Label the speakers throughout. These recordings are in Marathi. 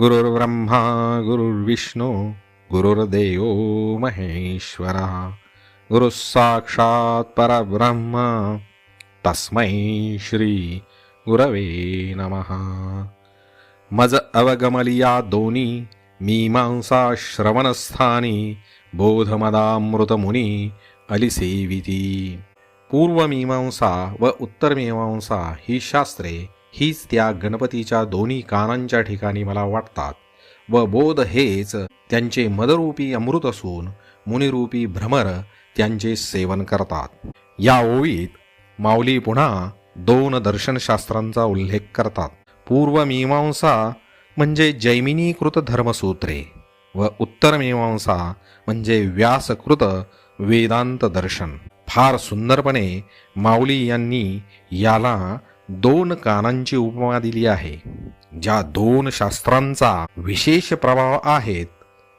Speaker 1: गुरुर्ब्रह्मा गुरुर्विष्णू गुरुर्देव महेश्वरा गुरुः परब्रह्मा परब्रह्म तस्मै श्री गुरवे नमः। मज अवगमलिया दोनी मीमांसा श्रवणस्थानी बोधमदामृतमुनी अलिसेविती। पूर्वमीमांसा व उत्तरमीमांसा ही शास्त्रे हीच त्या गणपतीच्या दोन्ही कानांच्या ठिकाणी मला वाटतात. व बोध हेच त्यांचे मदरूपी अमृत असून मुनिरूपी भ्रमर त्यांचे सेवन करतात. या ओळीत माऊली पुन्हा दोन दर्शनशास्त्रांचा उल्लेख करतात. पूर्वमीमांसा म्हणजे जैमिनीकृत धर्मसूत्रे व उत्तरमीमांसा म्हणजे व्यासकृत वेदांत दर्शन. फार सुंदरपणे माऊली यांनी याला दोन कानांची उपमा दिली आहे. ज्या दोन शास्त्रांचा विशेष प्रभाव आहेत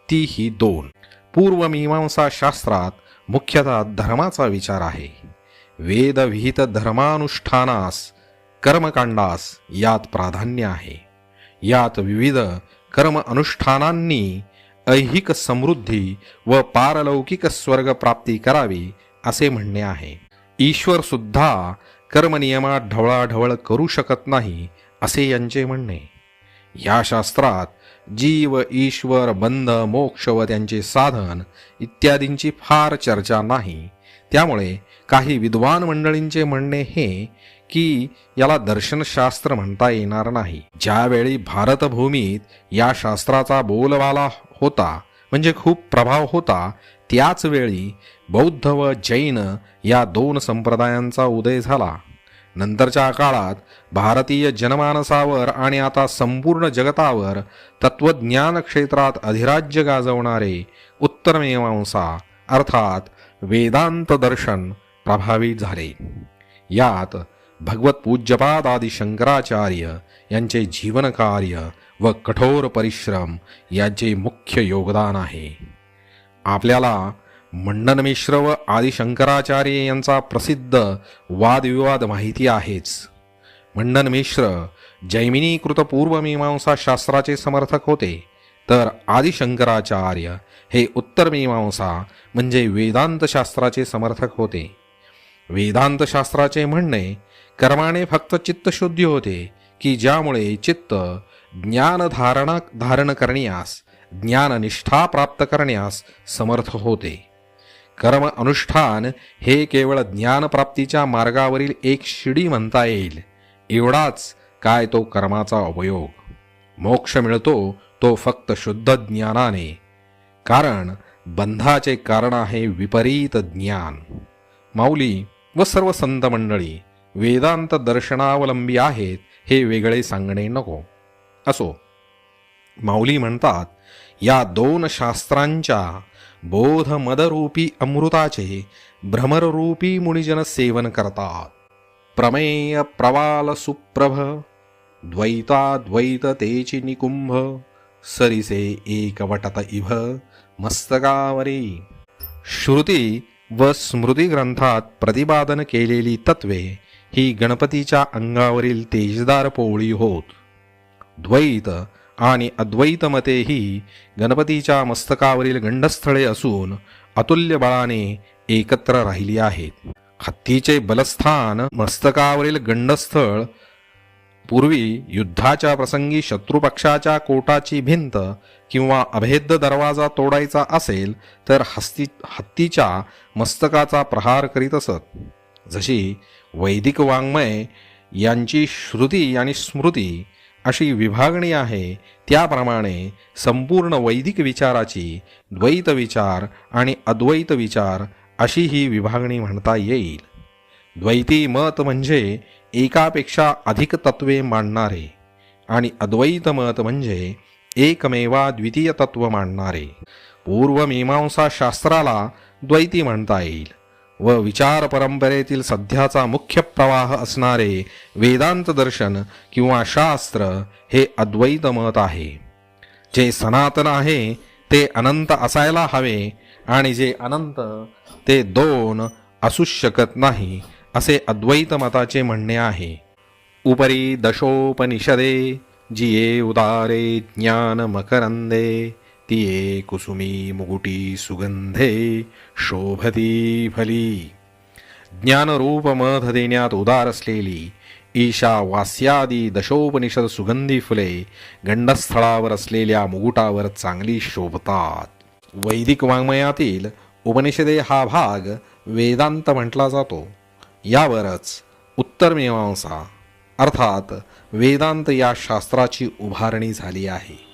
Speaker 1: ती ही दोन. पूर्वमीमांसा शास्त्रात मुख्यतः धर्माचा विचार आहे. वेदविहित धर्मानुष्ठानास कर्मकांडास यात प्राधान्य आहे. यात विविध कर्म अनुष्ठानांनी ऐहिक समृद्धी व पारलौकिक स्वर्ग प्राप्ती करावी असे म्हणणे आहे. ईश्वर सुद्धा कर्मनियमात ढवळाढवळ करू शकत नाही असे यांचे म्हणणे. या शास्त्रात जीव ईश्वर बंध मोक्ष व त्यांचे साधन इत्यादींची फार चर्चा नाही. त्यामुळे काही विद्वान मंडळींचे म्हणणे हे की याला दर्शनशास्त्र म्हणता येणार नाही. ज्यावेळी भारतभूमीत या शास्त्राचा बोलवाला होता म्हणजे खूप प्रभाव होता त्याच वेळी बौद्ध व जैन या दोन संप्रदायांचा उदय झाला. नंतरच्या काळात भारतीय जनमानसावर आणि आता संपूर्ण जगतावर तत्वज्ञान क्षेत्रात अधिराज्य गाजवणारे उत्तरमीमांसा अर्थात वेदांत दर्शन प्रभावित झाले. यात भगवत पूज्यपाद आदी शंकराचार्य यांचे जीवनकार्य व कठोर परिश्रम याचे मुख्य योगदान आहे. आपल्याला मंडन मिश्र व आदिशंकराचार्य यांचा प्रसिद्ध वादविवाद माहिती आहेच. मंडन मिश्र जैमिनीकृत पूर्वमीमांसा शास्त्राचे समर्थक होते. तर आदिशंकराचार्य हे उत्तरमीमांसा म्हणजे वेदांतशास्त्राचे समर्थक होते. वेदांतशास्त्राचे म्हणणे कर्माने फक्त चित्तशुद्धी होते की ज्यामुळे चित्त ज्ञानधारणा धारण करण्यास ज्ञाननिष्ठा प्राप्त करण्यास समर्थ होते. कर्म अनुष्ठान हे केवळ ज्ञानप्राप्तीच्या मार्गावरील एक शिडी म्हणता येईल. एवढाच काय तो कर्माचा उपयोग. मोक्ष मिळतो तो फक्त शुद्ध ज्ञानाने. कारण बंधाचे कारण आहे विपरीत ज्ञान. माऊली व सर्व संत मंडळी वेदांत दर्शनावलंबी आहेत हे वेगळे सांगणे नको. असो. माऊली म्हणतात या दोन शास्त्रांच्या बोधमदरूपी अमृताचे भ्रमररूपी मुनिजन सेवन करतात. प्रमेय प्रवाल सुप्रभ द्वैताद्वैत तेची निकुंभ सरिसे एकवटत इभ मस्तकावरी. श्रुती व स्मृती ग्रंथात प्रतिपादन केलेली तत्वे ही गणपतीच्या अंगावरील तेजदार पोळी होत. द्वैत आणि अद्वैत मतेही गणपतीच्या मस्तकावरील गंडस्थळे असून अतुल्य बळाने एकत्र राहिली आहेत. हत्तीचे बलस्थान मस्तकावरील गंडस्थळ पूर्वी युद्धाच्या प्रसंगी शत्रुपक्षाच्या कोटाची भिंत किंवा अभेद्य दरवाजा तोडायचा असेल तर हस्ती हत्तीच्या मस्तकाचा प्रहार करीत असत. जशी वैदिक वाङ्मय यांची श्रुती आणि स्मृती अशी विभागणी आहे. त्याप्रमाणे संपूर्ण वैदिक विचाराची द्वैत विचार आणि अद्वैत विचार अशी ही विभागणी म्हणता येईल. द्वैती मत म्हणजे एकापेक्षा अधिक तत्वे मांडणारे आणि अद्वैत मत म्हणजे एकमेवा द्वितीय तत्व मांडणारे. पूर्वमीमांसा शास्त्राला द्वैती म्हणता येईल. व विचार परंपरेतील सध्याचा मुख्य प्रवाह असणारे वेदांत दर्शन किंवा शास्त्र हे अद्वैत मत आहे. जे सनातन आहे ते अनंत असायला हवे आणि जे अनंत ते दोन असूच शकत नाही असे अद्वैत मताचे म्हणणे आहे. उपरी दशोपनिषदे जिये उदारे ज्ञान मकरंदे तिये कुसुमी मुकुटी सुगंधे शोभती फली। ज्ञानरूप मध देण्यात उदार असलेली ईशा वास्यादी दशोपनिषद सुगंधी फुले गंडस्थळावर असलेल्या मुकुटावर चांगली शोभतात। वैदिक वाङ्मयातील उपनिषदे हा भाग वेदांत म्हटला जातो। यावरच उत्तर मीमांसा अर्थात वेदांत या शास्त्राची उभारणी झाली आहे।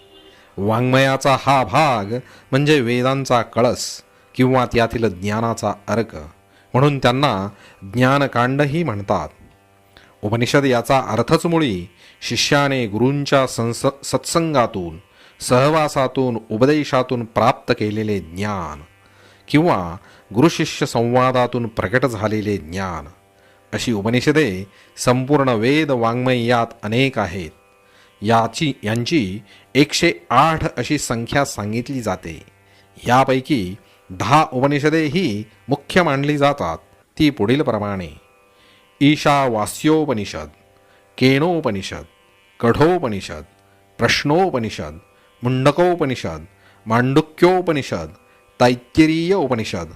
Speaker 1: वाङ्मयाचा हा भाग म्हणजे वेदांचा कळस किंवा त्यातील ज्ञानाचा अर्क. म्हणून त्यांना ज्ञानकांडही म्हणतात. उपनिषद याचा अर्थच मुळी शिष्याने गुरूंच्या संस सत्संगातून सहवासातून उपदेशातून प्राप्त केलेले ज्ञान किंवा गुरुशिष्य संवादातून प्रकट झालेले ज्ञान. अशी उपनिषदे संपूर्ण वेद वाङ्मय यात अनेक आहेत. याची यांची एकशे आठ अशी संख्या सांगितली जाते. यापैकी दहा उपनिषदे ही मुख्य मानली जातात ती पुढील प्रमाणे. ईशावास्योपनिषद केणोपनिषद कठोपनिषद प्रश्नोपनिषद मुंडकोपनिषद मांडुक्योपनिषद तैत्तिरीय उपनिषद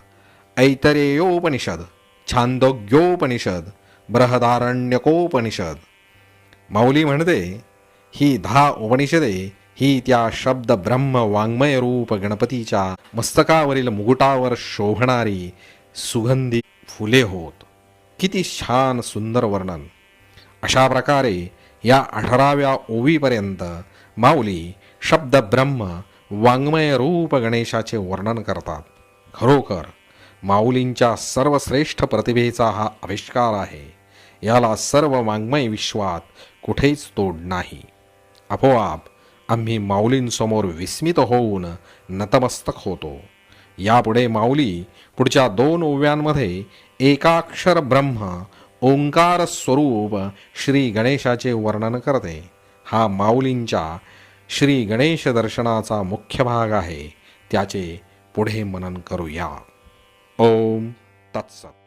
Speaker 1: ऐतरेयोपनिषद छांदोग्योपनिषद बृहदारण्यकोपनिषद. माऊली म्हणते ही दहा उपनिषदे ही त्या शब्द ब्रह्म वाङ्मय रूप गणपतीच्या मस्तकावरील मुकुटावर शोभणारी सुगंधी फुले होत. किती छान सुंदर वर्णन. अशा प्रकारे या अठराव्या ओवीपर्यंत माऊली शब्द ब्रह्म वाङ्मय रूप गणेशाचे वर्णन करतात. खरोखर माऊलींच्या सर्वश्रेष्ठ प्रतिभेचा हा आविष्कार आहे. याला सर्व वाङ्मय विश्वात कुठेच तोड नाही. आपोआप आम्ही माऊलींसमोर विस्मित होऊन नतमस्तक होतो. यापुढे माऊली पुढच्या दोन ओव्यांमध्ये एकाक्षर ब्रह्म ओंकार स्वरूप श्री गणेशाचे वर्णन करते. हा माऊलींच्या श्री गणेश दर्शनाचा मुख्य भाग आहे. त्याचे पुढे मनन करूया. ओम तत्सत.